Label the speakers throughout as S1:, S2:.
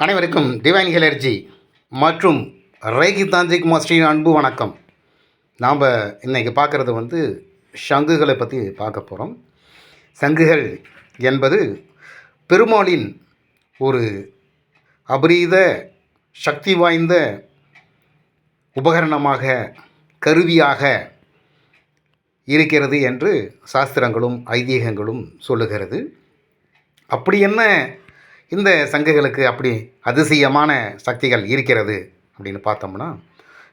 S1: அனைவருக்கும் டிவைன் ஹெலர்ஜி மற்றும் ரேகி தாந்திரிக் மாஸ்டரின் அன்பு வணக்கம். நாம் இன்றைக்கி பார்க்குறது வந்து சங்குகளை பற்றி பார்க்க போகிறோம் சங்குகள் என்பது பெருமாளின் ஒரு அபரீத சக்தி வாய்ந்த உபகரணமாக கருவியாக இருக்கிறது என்று சாஸ்திரங்களும் ஐதீகங்களும் சொல்லுகிறது. அப்படி என்ன இந்த சங்குகளுக்கு அப்படி அதிசயமான சக்திகள் இருக்கிறது அப்படின்னு பார்த்தோம்னா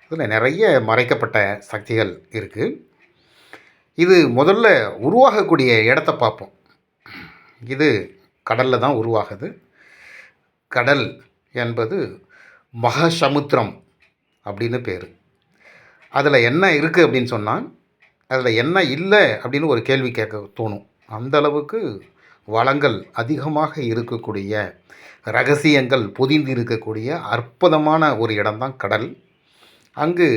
S1: இதில் நிறைய மறைக்கப்பட்ட சக்திகள் இருக்குது இது முதல்ல உருவாகக்கூடிய இடத்த பார்ப்போம். இது கடலில் தான் உருவாகுது. கடல் என்பது மகசமுத்திரம் அப்படின்னு பேர். அதில் என்ன இருக்குது அப்படின்னு சொன்னால் அதில் என்ன இல்லை அப்படின்னு ஒரு கேள்வி கேட்க தோணும். அந்த அளவுக்கு வளங்கள் அதிகமாக இருக்கக்கூடிய ரகசியங்கள் பொதிந்து இருக்கக்கூடிய அற்புதமான ஒரு இடம்தான் கடல். அங்கு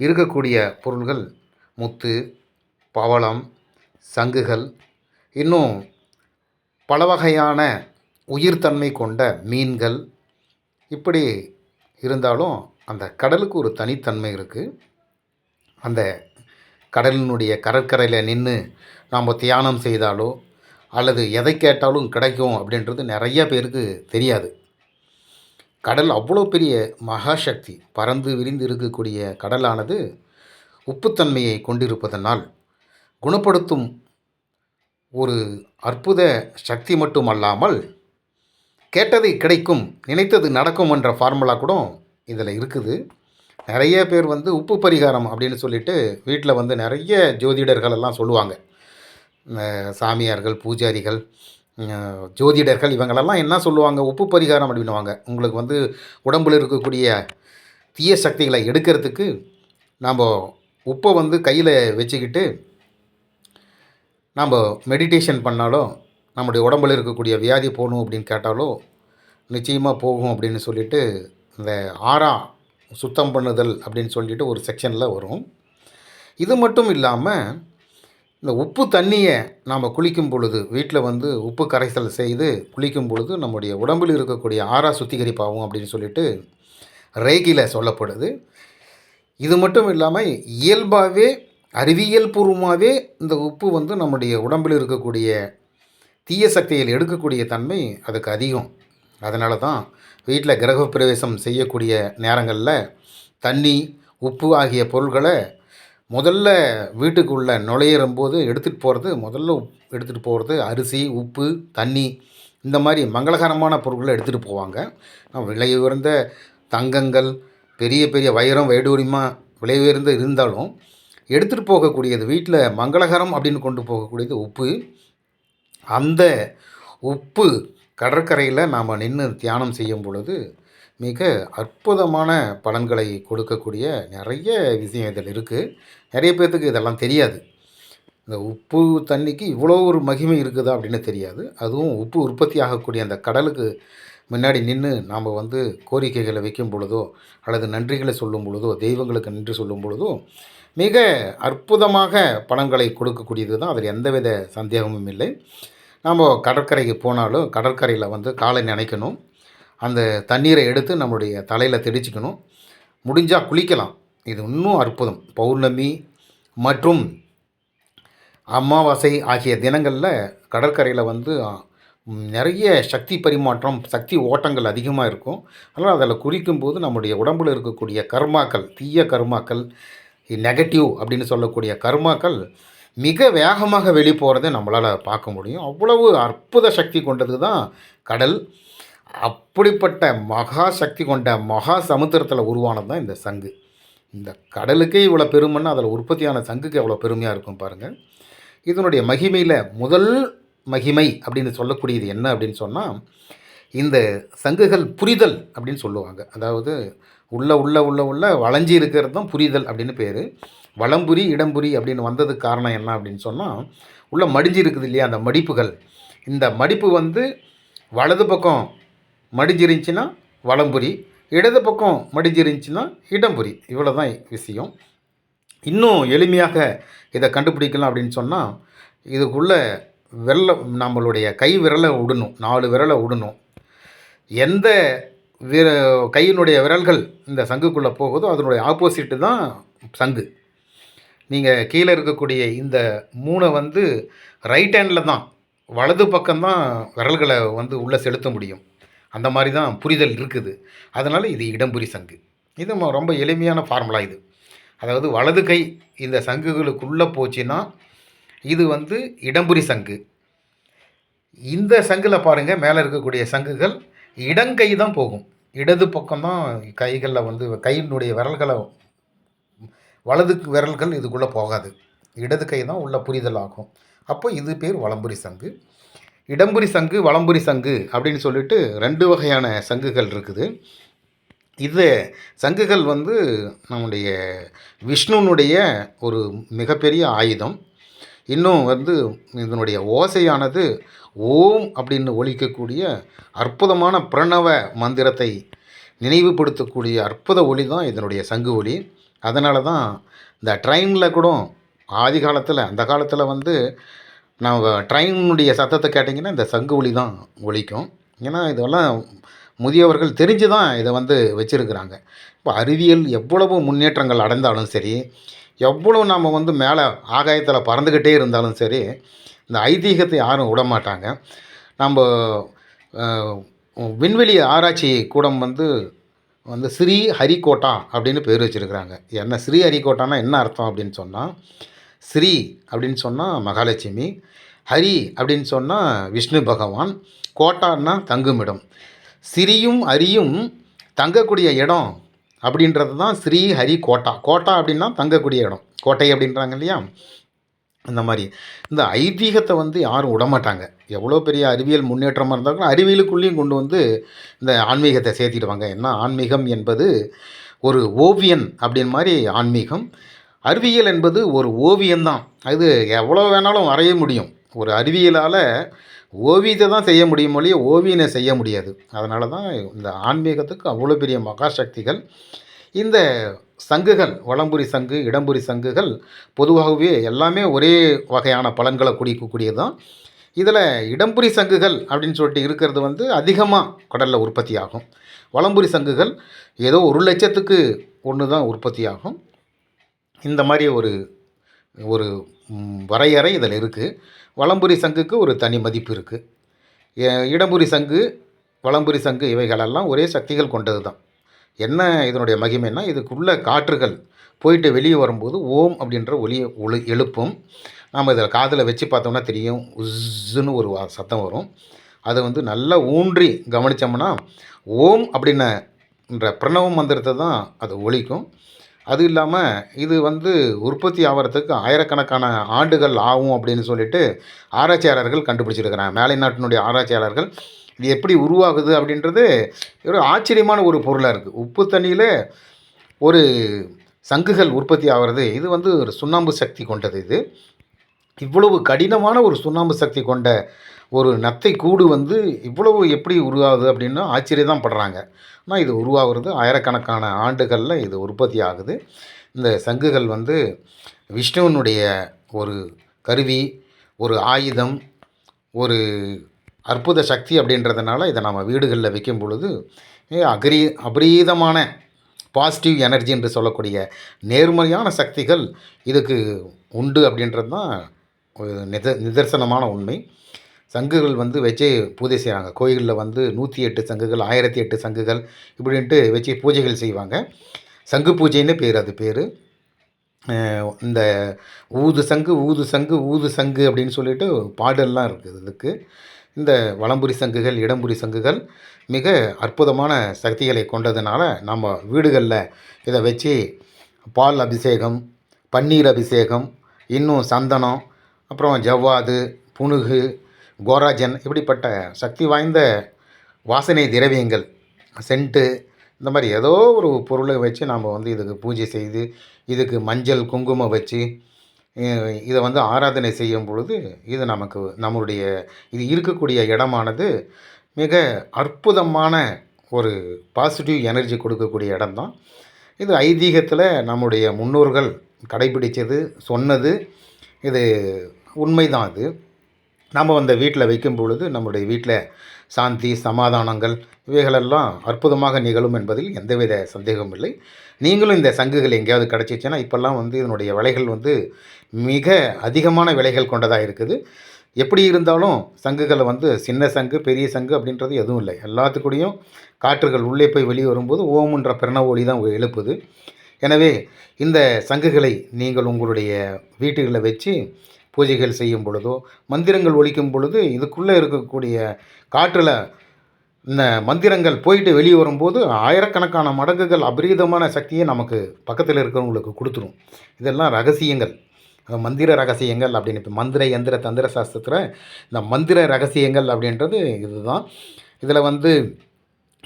S1: இருக்கக்கூடிய பொருள்கள் முத்து பவளம் சங்குகள் இன்னும் பல வகையான உயிர்த்தன்மை கொண்ட மீன்கள். இப்படி இருந்தாலும் அந்த கடலுக்கு ஒரு தனித்தன்மை இருக்குது அந்த கடலினுடைய கடற்கரையில் நின்று நாம் தியானம் செய்தாலோ அல்லது எதை கேட்டாலும் கிடைக்கும் அப்படின்றது நிறைய பேருக்கு தெரியாது. கடல் அவ்வளோ பெரிய மகாசக்தி பறந்து விரிந்து இருக்கக்கூடிய கடலானது உப்புத்தன்மையை கொண்டிருப்பதனால் குணப்படுத்தும் ஒரு அற்புத சக்தி மட்டுமல்லாமல் கேட்டது கிடைக்கும் நினைத்தது நடக்கும் என்ற ஃபார்முலா கூட இதில் இருக்குது. நிறைய பேர் வந்து உப்பு பரிகாரம் அப்படின்னு சொல்லிட்டு வீட்டில் வந்து நிறைய ஜோதிடர்கள் எல்லாம் சொல்லுவாங்க. சாமியார்கள் பூஜாரிகள் ஜோதிடர்கள் இவங்களெல்லாம் என்ன சொல்லுவாங்க? உப்பு பரிகாரம் அப்படின்னுவாங்க. உங்களுக்கு வந்து உடம்பில் இருக்கக்கூடிய தீய சக்திகளை எடுக்கிறதுக்கு நாம் உப்பை வந்து கையில் வச்சுக்கிட்டு நாம் மெடிடேஷன் பண்ணாலோ நம்முடைய உடம்பில் இருக்கக்கூடிய வியாதி போகணும் அப்படின்னு கேட்டாலோ நிச்சயமாக போகும் அப்படின்னு சொல்லிட்டு இந்த ஆறா சுத்தம் பண்ணுதல் அப்படின்னு சொல்லிட்டு ஒரு செக்ஷனில் வரும். இது மட்டும் இல்லாமல் இந்த உப்பு தண்ணியை நாம் குளிக்கும் பொழுது வீட்டில் வந்து உப்பு கரைசல் செய்து குளிக்கும் பொழுது நம்முடைய உடம்பில் இருக்கக்கூடிய ஆறா சுத்திகரிப்பாகும் அப்படின்னு சொல்லிட்டு ரேகியில் சொல்லப்படுது. இது மட்டும் இல்லாமல் இயல்பாகவே அறிவியல் பூர்வமாகவே இந்த உப்பு வந்து நம்முடைய உடம்பில் இருக்கக்கூடிய தீய சக்தியில் எடுக்கக்கூடிய தன்மை அதுக்கு அதிகம். அதனால தான் வீட்டில் கிரகப்பிரவேசம் செய்யக்கூடிய நேரங்களில் தண்ணி உப்பு ஆகிய பொருள்களை முதல்ல வீட்டுக்குள்ளே நுழையிறும்போது எடுத்துகிட்டு போகிறது முதல்ல உப்- எடுத்துகிட்டு போகிறது அரிசி உப்பு தண்ணி இந்த மாதிரி மங்களகரமான பொருட்களை எடுத்துகிட்டு போவாங்க. விலை உயர்ந்த தங்கங்கள் பெரிய பெரிய வைரம் வைடூரியமாக விலை உயர்ந்து இருந்தாலும் எடுத்துகிட்டு போகக்கூடியது வீட்டில் மங்களகரம் அப்படின்னு கொண்டு போகக்கூடியது உப்பு. அந்த உப்பு கடற்கரையில் நாம் நின்று தியானம் செய்யும் பொழுது மிக அற்புதமான பலன்களை கொடுக்கக்கூடிய நிறைய விஷயம் இதில் இருக்குது நிறைய பேர்த்துக்கு இதெல்லாம் தெரியாது. இந்த உப்பு தண்ணிக்கு இவ்வளோ ஒரு மகிமை இருக்குதா அப்படின்னு தெரியாது. அதுவும் உப்பு உற்பத்தி ஆகக்கூடிய அந்த கடலுக்கு முன்னாடி நின்று நாம் வந்து கோரிக்கைகளை வைக்கும் பொழுதோ அல்லது நன்றிகளை சொல்லும் பொழுதோ தெய்வங்களுக்கு நன்றி சொல்லும் பொழுதோ மிக அற்புதமாக பலன்களை கொடுக்கக்கூடியது தான். அதில் எந்தவித சந்தேகமும் இல்லை. நாம் கடற்கரைக்கு போனாலும் கடற்கரையில் வந்து காலை நினைக்கணும். அந்த தண்ணீரை எடுத்து நம்மளுடைய தலையில் தெளிச்சிக்கணும். முடிஞ்சால் குளிக்கலாம். இது இன்னும் அற்புதம். பௌர்ணமி மற்றும் அமாவாசை ஆகிய தினங்களில் கடற்கரையில் வந்து நிறைய சக்தி பரிமாற்றம் சக்தி ஓட்டங்கள் அதிகமாக இருக்கும். அதனால் அதில் குறிக்கும்போது நம்முடைய உடம்பில் இருக்கக்கூடிய கர்மாக்கள் தீய கர்மாக்கள் நெகட்டிவ் அப்படின்னு சொல்லக்கூடிய கர்மாக்கள் மிக வேகமாக வெளி போகிறத நம்மளால் பார்க்க முடியும். அவ்வளவு அற்புத சக்தி கொண்டது தான் கடல். அப்படிப்பட்ட மகா சக்தி கொண்ட மகா சமுத்திரத்தில் உருவானது தான் இந்த சங்கு. இந்த கடலுக்கே இவ்வளோ பெருமைன்னா அதில் உற்பத்தியான சங்குக்கு எவ்வளோ பெருமையாக இருக்கும் பாருங்கள் இதனுடைய மகிமையில் முதல் மகிமை அப்படின்னு சொல்லக்கூடியது என்ன அப்படின்னு சொன்னால் இந்த சங்குகள் புரிதல் அப்படின்னு சொல்லுவாங்க. அதாவது உள்ள உள்ள உள்ள உள்ள வளைஞ்சி இருக்கிறது தான் புரிதல் அப்படின்னு பேர். வளம்புரி இடம்புரி அப்படின்னு வந்ததுக்கு காரணம் என்ன அப்படின்னு சொன்னால் உள்ள மடிஞ்சு இருக்குது இல்லையா அந்த மடிப்புகள். இந்த மடிப்பு வந்து வலது பக்கம் மடிஞ்சிருந்துச்சின்னா வலம்புரி இடது பக்கம் மடிஞ்சிருந்துச்சின்னா இடம்புரி. இவ்வளோ தான் விஷயம். இன்னும் எளிமையாக இதை கண்டுபிடிக்கலாம் அப்படின்னு சொன்னால் இதுக்குள்ளே விரலை நம்மளுடைய கை விரலை விடணும் நாலு விரலை விடணும் எந்த விர கையினுடைய விரல்கள் இந்த சங்குக்குள்ளே போகுதோ அதனுடைய ஆப்போசிட்டு தான் சங்கு. நீங்கள் கீழே இருக்கக்கூடிய இந்த மூணை வந்து ரைட் ஹேண்டில் தான் வலது பக்கம்தான் விரல்களை வந்து உள்ளே செலுத்த முடியும். அந்த மாதிரி தான் புரிதல் இருக்குது. அதனால் இது இடம்புரி சங்கு. இது ரொம்ப எளிமையான ஃபார்முலா இது. அதாவது வலது கை இந்த சங்குகளுக்குள்ளே போச்சுன்னா இது வந்து இடம்புரி சங்கு. இந்த சங்கில் பாருங்கள் மேலே இருக்கக்கூடிய சங்குகள் இடங்கை தான் போகும். இடது பக்கம் தான் கைகளில் வந்து கையினுடைய விரல்களை வலது விரல்கள் இதுக்குள்ளே போகாது. இடது கை தான் உள்ள புரிதல் ஆகும். அப்போ இது பேர் வலம்புரி சங்கு. இடம்புரி சங்கு வலம்புரி சங்கு அப்படின்னு சொல்லிட்டு ரெண்டு வகையான சங்குகள் இருக்குது. இது சங்குகள் வந்து நம்முடைய விஷ்ணுனுடைய ஒரு மிகப்பெரிய ஆயுதம். இன்னும் வந்து இதனுடைய ஓசையானது ஓம் அப்படின்னு ஒலிக்கக்கூடிய அற்புதமான பிரணவ மந்திரத்தை நினைவுபடுத்தக்கூடிய அற்புத ஒலி தான் இதனுடைய சங்கு ஒலி. அதனால தான் இந்த ட்ரெயினில் கூட ஆதி காலத்தில் அந்த காலத்தில் வந்து நம்ம ட்ரெயினுடைய சத்தத்தை கேட்டிங்கன்னா இந்த சங்கு ஒலி தான் ஒலிக்கும். ஏன்னா இதெல்லாம் முதியவர்கள் தெரிஞ்சு தான் இதை வந்து வச்சுருக்கிறாங்க. இப்போ அறிவியல் எவ்வளவு முன்னேற்றங்கள் அடைந்தாலும் சரி எவ்வளோ நம்ம வந்து மேலே ஆகாயத்தில் பறந்துக்கிட்டே இருந்தாலும் சரி இந்த ஐதீகத்தை யாரும் விட மாட்டாங்க நம்ம விண்வெளி ஆராய்ச்சி கூடம் வந்து வந்து ஸ்ரீ ஹரிகோட்டா அப்படின்னு பேர் வச்சுருக்கிறாங்க. என்ன ஸ்ரீ ஹரிகோட்டானா என்ன அர்த்தம் அப்படின்னு சொன்னால் ஸ்ரீ அப்படின்னு சொன்னால் மகாலட்சுமி ஹரி அப்படின்னு சொன்னால் விஷ்ணு பகவான் கோட்டான்னா தங்குமிடம். சிறியும் அரியும் தங்கக்கூடிய இடம் அப்படின்றது தான் ஸ்ரீ ஹரி கோட்டா. கோட்டா அப்படின்னா தங்கக்கூடிய இடம். கோட்டை அப்படின்றாங்க இல்லையா? இந்த மாதிரி. இந்த ஐதீகத்தை வந்து யாரும் விடமாட்டாங்க. எவ்வளோ பெரிய அறிவியல் முன்னேற்றமாக இருந்தாலும் அறிவியலுக்குள்ளேயும் கொண்டு வந்து இந்த ஆன்மீகத்தை சேர்த்திடுவாங்க. ஏன்னா ஆன்மீகம் என்பது ஒரு ஓவியன் அப்படின்னு மாதிரி ஆன்மீகம். அறிவியல் என்பது ஒரு ஓவியம்தான். அது எவ்வளோ வேணாலும் வரைய முடியும். ஒரு அறிவியலால் ஓவியத்தை தான் செய்ய முடியும் ஒழிய ஓவியனை செய்ய முடியாது. அதனால தான் இந்த ஆன்மீகத்துக்கு அவ்வளோ பெரிய மகாசக்திகள். இந்த சங்குகள் வளம்புரி சங்கு இடம்புரி சங்குகள் பொதுவாகவே எல்லாமே ஒரே வகையான பலன்களை குடிக்கக்கூடியது தான் இதில் இடம்புரி சங்குகள் அப்படின்னு சொல்லிட்டு இருக்கிறது வந்து அதிகமாக கடலில் உற்பத்தி ஆகும் வளம்புரி சங்குகள் ஏதோ ஒரு லட்சத்துக்கு ஒன்று தான் உற்பத்தி ஆகும் இந்த மாதிரி ஒரு ஒரு வரையறை இதில் இருக்குது. வலம்புரி சங்குக்கு ஒரு தனி மதிப்பு இருக்குது. இடம்புரி சங்கு வலம்புரி சங்கு இவைகளெல்லாம் ஒரே சக்திகள் கொண்டது தான். என்ன இதனுடைய மகிமைன்னா இதுக்குள்ளே காற்றுகள் போயிட்டு வெளியே வரும்போது ஓம் அப்படின்ற ஒலியை ஒளி எழுப்பும். நாம் இதில் காதில் வச்சு பார்த்தோம்னா தெரியும் உஸ்ஸுன்னு ஒரு சத்தம் வரும். அதை வந்து நல்லா ஊன்றி கவனித்தோம்னா ஓம் அப்படின்னன்ற பிரணவ மந்திரத்தை தான் அது ஒழிக்கும் அது இல்லாமல் இது வந்து உற்பத்தி ஆகிறதுக்கு ஆயிரக்கணக்கான ஆண்டுகள் ஆகும் அப்படின்னு சொல்லிட்டு ஆராய்ச்சியாளர்கள் கண்டுபிடிச்சிருக்கிறாங்க. மேலை நாட்டினுடைய ஆராய்ச்சியாளர்கள் இது எப்படி உருவாகுது அப்படின்றது ஒரு ஆச்சரியமான ஒரு பொருளாக இருக்குது உப்பு தண்ணியில் ஒரு சங்குகள் உற்பத்தி ஆகிறது இது வந்து ஒரு சுண்ணாம்பு சக்தி கொண்டது இது. இவ்வளவு கடினமான ஒரு சுண்ணாம்பு சக்தி கொண்ட ஒரு நத்தை கூடு வந்து இவ்வளவு எப்படி உருவாகுது அப்படின்னு ஆச்சரியம் தான் படுறாங்க. ஆனால் இது உருவாகிறது ஆயிரக்கணக்கான ஆண்டுகளில் இது உற்பத்தி ஆகுது. இந்த சங்குகள் வந்து விஷ்ணுவினுடைய ஒரு கருவி ஒரு ஆயுதம் ஒரு அற்புத சக்தி அப்படின்றதுனால இதை நம்ம வீடுகளில் வைக்கும் பொழுது ஏ, அபரீதமான பாசிட்டிவ் எனர்ஜி என்று சொல்லக்கூடிய நேர்மறையான சக்திகள் இதுக்கு உண்டு அப்படின்றது தான் ஒரு நித நிதர்சனமான உண்மை. சங்குகள் வந்து வச்சு பூஜை செய்கிறாங்க கோயிலில் வந்து நூற்றி எட்டு சங்குகள் ஆயிரத்தி எட்டு சங்குகள் இப்படின்ட்டு வச்சு பூஜைகள் செய்வாங்க. சங்கு பூஜைன்னு பேர் அது பேர். இந்த ஊது சங்கு ஊது சங்கு ஊது சங்கு அப்படின்னு சொல்லிட்டு பாடல்லாம் இருக்குது இதுக்கு இந்த வளம்புரி சங்குகள் இடம்புரி சங்குகள் மிக அற்புதமான சக்திகளை கொண்டதுனால நம்ம வீடுகளில் இதை வச்சு பால் அபிஷேகம் பன்னீர் அபிஷேகம் இன்னும் சந்தனம் அப்புறம் ஜவ்வாது புனுகு கோராஜன் இப்படிப்பட்ட சக்தி வாய்ந்த வாசனை திரவியங்கள் சென்ட்டு இந்த மாதிரி ஏதோ ஒரு பொருளை வச்சு நாம் வந்து இதுக்கு பூஜை செய்து இதுக்கு மஞ்சள் குங்குமம் வச்சு இதை வந்து ஆராதனை செய்யும் பொழுது இது நமக்கு நம்மளுடைய இது இருக்கக்கூடிய இடமானது மிக அற்புதமான ஒரு பாசிட்டிவ் எனர்ஜி கொடுக்கக்கூடிய இடம்தான். இது ஐதீகத்தில் நம்முடைய முன்னோர்கள் கடைபிடித்தது சொன்னது இது உண்மைதான் அது. நம்ம அந்த வீட்டில் வைக்கும் பொழுது நம்முடைய வீட்டில் சாந்தி சமாதானங்கள் இவைகளெல்லாம் அற்புதமாக நிகழும் என்பதில் எந்தவித சந்தேகமும் இல்லை. நீங்களும் இந்த சங்குகள் எங்கேயாவது கிடச்சிச்சின்னா இப்போல்லாம் வந்து இதனுடைய விலைகள் வந்து மிக அதிகமான விலைகள் கொண்டதாக இருக்குது. எப்படி இருந்தாலும் சங்குகளை வந்து சின்ன சங்கு பெரிய சங்கு அப்படின்றது எதுவும் இல்லை. எல்லாத்துக்கூடயும் காற்றுகள் உள்ளே போய் வெளியே வரும்போது ஓம்ன்ற பிரணவ ஒளி தான் எழுப்புது. எனவே இந்த சங்குகளை நீங்கள் உங்களுடைய வீட்டுகளில் வச்சு பூஜைகள் செய்யும் பொழுதோ மந்திரங்கள் ஒழிக்கும் பொழுது இதுக்குள்ளே இருக்கக்கூடிய காற்றில் இந்த மந்திரங்கள் போயிட்டு வெளியே வரும்போது ஆயிரக்கணக்கான மடங்குகள் அபரீதமான சக்தியை நமக்கு பக்கத்தில் இருக்கிறவங்களுக்கு கொடுத்துரும். இதெல்லாம் ரகசியங்கள். மந்திர ரகசியங்கள் அப்படின்னு இப்போ மந்திர எந்திர தந்திர சாஸ்திரத்தில் இந்த மந்திர ரகசியங்கள் அப்படின்றது இதுதான். இதில் வந்து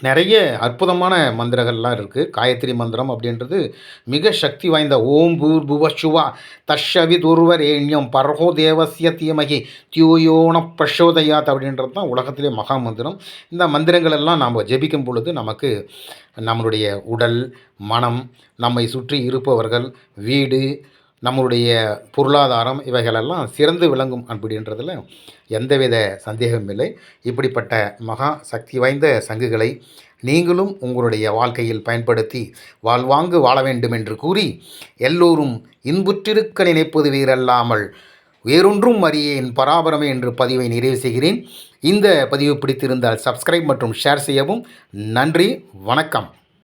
S1: நிறைய அற்புதமான மந்திரங்கள்லாம் இருக்குது காயத்ரி மந்திரம் அப்படின்றது மிக சக்தி வாய்ந்த ஓம் பூர் புவ சுவா தஷவி துர்வரேண்யம் பர்ஹோ தேவசிய தீமகி தியோயோன பிரசோதயாத் அப்படின்றது தான் உலகத்திலே மகா மந்திரம். இந்த மந்திரங்கள் எல்லாம் நாம் ஜெபிக்கும் பொழுது நமக்கு நம்மளுடைய உடல் மனம் நம்மை சுற்றி இருப்பவர்கள் வீடு நம்மளுடைய பொருளாதாரம் இவைகளெல்லாம் சிறந்து விளங்கும் அப்படின்றதில் எந்தவித சந்தேகமும் இல்லை. இப்படிப்பட்ட மகா சக்தி வாய்ந்த சங்குகளை நீங்களும் உங்களுடைய வாழ்க்கையில் பயன்படுத்தி வாழ்வாங்கு வாழ வேண்டும் என்று கூறி எல்லோரும் இன்புற்றிருக்க நினைப்பது வீரல்லாமல் வேறொன்றும் அறியேன் பராபரமே என்று பதிவை நிறைவு செய்கிறேன். இந்த பதிவு பிடித்திருந்தால் சப்ஸ்கிரைப் மற்றும் ஷேர் செய்யவும். நன்றி வணக்கம்.